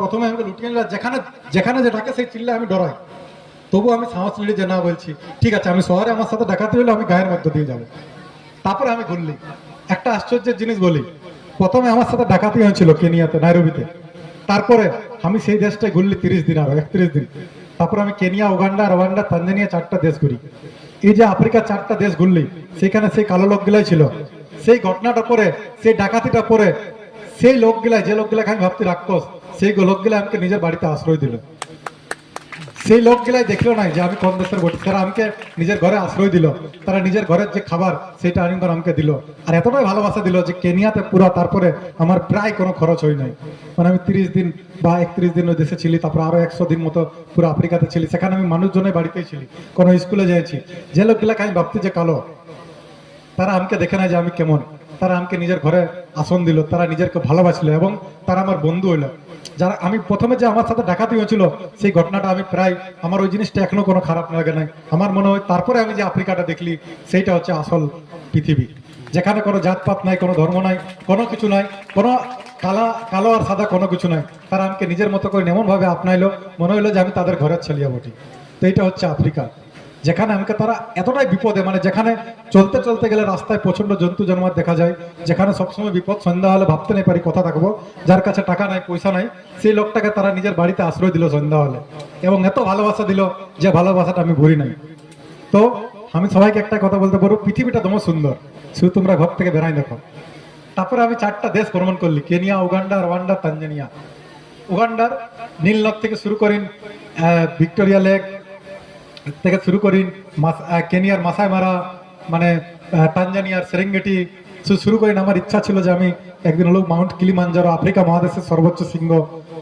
প্রথমে আমাকে লুটিয়ে নিল যেখানে যেখানে যে ডাকে সেই আমি ডরাই। তবু আমি সাহস যে না বলছি, ঠিক আছে, আমি শহরে আমার সাথে দেখাতে হলে আমি গায়ের মধ্যে দিয়ে যাব। তারপরে আমি ঘুরলি। একটা আশ্চর্যের জিনিস বলি, প্রথমে আমার সাথে ডাকাতি হয়েছিল কেনিয়াতে, নাইরোবিতে। তারপরে আমি সেই দেশটায় ঘুরলি তিরিশ দিন আরও, একত্রিশ দিন। তারপরে আমি কেনিয়া, উগান্ডা রওয়ান্ডা তানজানিয়া চারটা দেশ ঘুরি। এই যে আফ্রিকার চারটা দেশ ঘুরলি, সেখানে সেই কালো লোকগুলাই ছিল। সেই ঘটনাটা পরে, সেই ডাকাতিটা পরে সেই লোকগুলাই যে লোকগুলাকে আমি ভাবতে রাক্ষস, সেই লোকগুলা আমাকে নিজের বাড়িতে আশ্রয় দিল। সেই লোকগুলাই দেখল না যে আমি কোন দেশের বটি তারা আমাকে নিজের ঘরে আশ্রয় দিল। তারা নিজের ঘরের যে খাবার, সেটা আনিবার আমাকে দিল। আর এতটাই ভালোবাসা দিল যে কেনিয়াতে পুরা তারপরে আমার প্রায় কোনো খরচ হয় নাই। মানে আমি তিরিশ দিন বা একত্রিশ দিন ওই দেশে ছিলি, তারপর আরও একশো দিন মতো পুরো আফ্রিকাতে ছিলি। সেখানে আমি মানুষজনের বাড়িতেই ছিলি, কোনো স্কুলে যাইছি। যে লোকগুলাকে আমি ভাবতে যে কালো তারা আমাকে দেখে না যে আমি কেমন। তারা আমাকে নিজের ঘরে আসন দিল, তারা নিজেরকে ভালোবাসলো এবং তারা আমার বন্ধু হইল। যারা আমি প্রথমে যে আমার সাথে ডাকাতি হয়েছিল, সেই ঘটনাটা আমি প্রায়, আমার ওই জিনিসটা এখনও কোনো খারাপ লাগে নাই। আমার মনে হয় তারপরে আমি যে আফ্রিকাটা দেখলি, সেইটা হচ্ছে আসল পৃথিবী। যেখানে কোনো জাতপাত নাই, কোনো ধর্ম নাই, কোনো কিছু নাই, কোনো কালা, কালো আর সাদা কোনো কিছু নাই। তারা আমাকে নিজের মতো করে এমন ভাবে আপনাইলো, মনে হইল যে আমি তাদের ঘরের ছেলিয়া বটি তো এইটা হচ্ছে আফ্রিকা। যেখানে আমাকে তারা এতটাই বিপদে মানে যেখানে চলতে চলতে গেলে রাস্তায় প্রচণ্ড জন্তু জানোয়ার দেখা যায়, যেখানে সবসময় বিপদ, সন্ধ্যা হলে ভাবতে নাই পারি কথা থাকব, যার কাছে টাকা নাই, পয়সা নাই, সেই লোকটাকে তারা নিজের বাড়িতে আশ্রয় দিল সন্ধ্যা হলে। এবং এত ভালোবাসা দিল যে ভালোবাসাটা আমি ভুলি নাই। তো আমি সবাইকে একটা কথা বলতে পারব, পৃথিবীটা তোমার সুন্দর, শুধু তোমরা ঘর থেকে বেড়াই দেখো। তারপরে আমি চারটা দেশ ভ্রমণ করলি, কেনিয়া, উগান্ডা রওয়ান্ডা তানজানিয়া। উগান্ডার নীলনদ থেকে শুরু করেন ভিক্টোরিয়া লেক থেকে শুরু করি কেনিয়ার মাসায় মারা মানে আহ, তানজানিয়ার সেরেঙ্গেটি শুরু করি আমার ইচ্ছা ছিল যে আমি একদিন হলো মাউন্ট কিলিমাঞ্জারো আফ্রিকা মহাদেশের সর্বোচ্চ শৃঙ্গ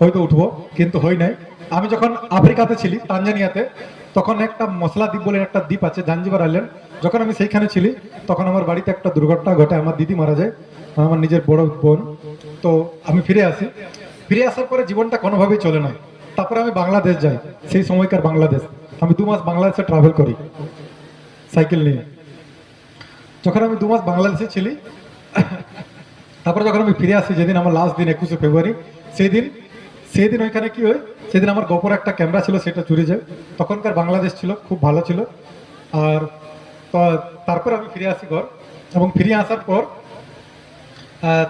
হয়তো উঠবো কিন্তু হই নাই। আমি যখন আফ্রিকাতে ছিলি তানজানিয়াতে তখন একটা মশলা দ্বীপ বলে একটা দ্বীপ আছে জাঞ্জিবার আইল্যান্ড। যখন আমি সেইখানে ছিলি তখন আমার বাড়িতে একটা দুর্ঘটনা ঘটে আমার দিদি মারা যায় আমার নিজের বড় বোন। তো আমি ফিরে আসি। ফিরে আসার পরে জীবনটা কোনোভাবেই চলে না। তারপরে আমি বাংলাদেশ যাই সেই সময়কার বাংলাদেশ। আমি দু মাস বাংলাদেশে ট্রাভেল করি সাইকেল নিয়ে। যখন আমি দু মাস বাংলাদেশে ছিলি, তারপরে যখন আমি ফিরে আসি, যেদিন আমার লাস্ট দিন একুশে ফেব্রুয়ারি সেই দিন সেই দিন ওইখানে কি হয়, সেদিন আমার গোপর একটা ক্যামেরা ছিল, সেটা চুরি যায়। তখনকার বাংলাদেশ ছিল, খুব ভালো ছিল। আর তারপর আমি ফিরে আসি ঘর এবং ফিরে আসার পর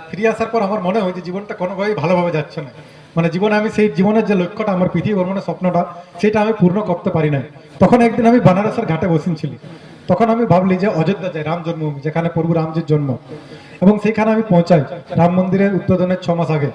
ফিরে আসার পর আমার মনে হয় যে জীবনটা কোনোভাবেই ভালোভাবে যাচ্ছে না। মানে জীবনে আমি সেই জীবনের যে লক্ষ্যটা আমার পৃথিবী ভ্রমণের স্বপ্নটা, সেটা আমি পূর্ণ করতে পারি না তখন একদিন আমি বানারসের ঘাটে বসেছিলি। তখন আমি ভাবলি যে অযোধ্যা যাই, রাম জন্মভূমি, যেখানে প্রভু রামজির জন্ম। এবং সেখানে আমি পৌঁছাই, রাম মন্দিরের উদ্বোধনের ছ মাস আগে।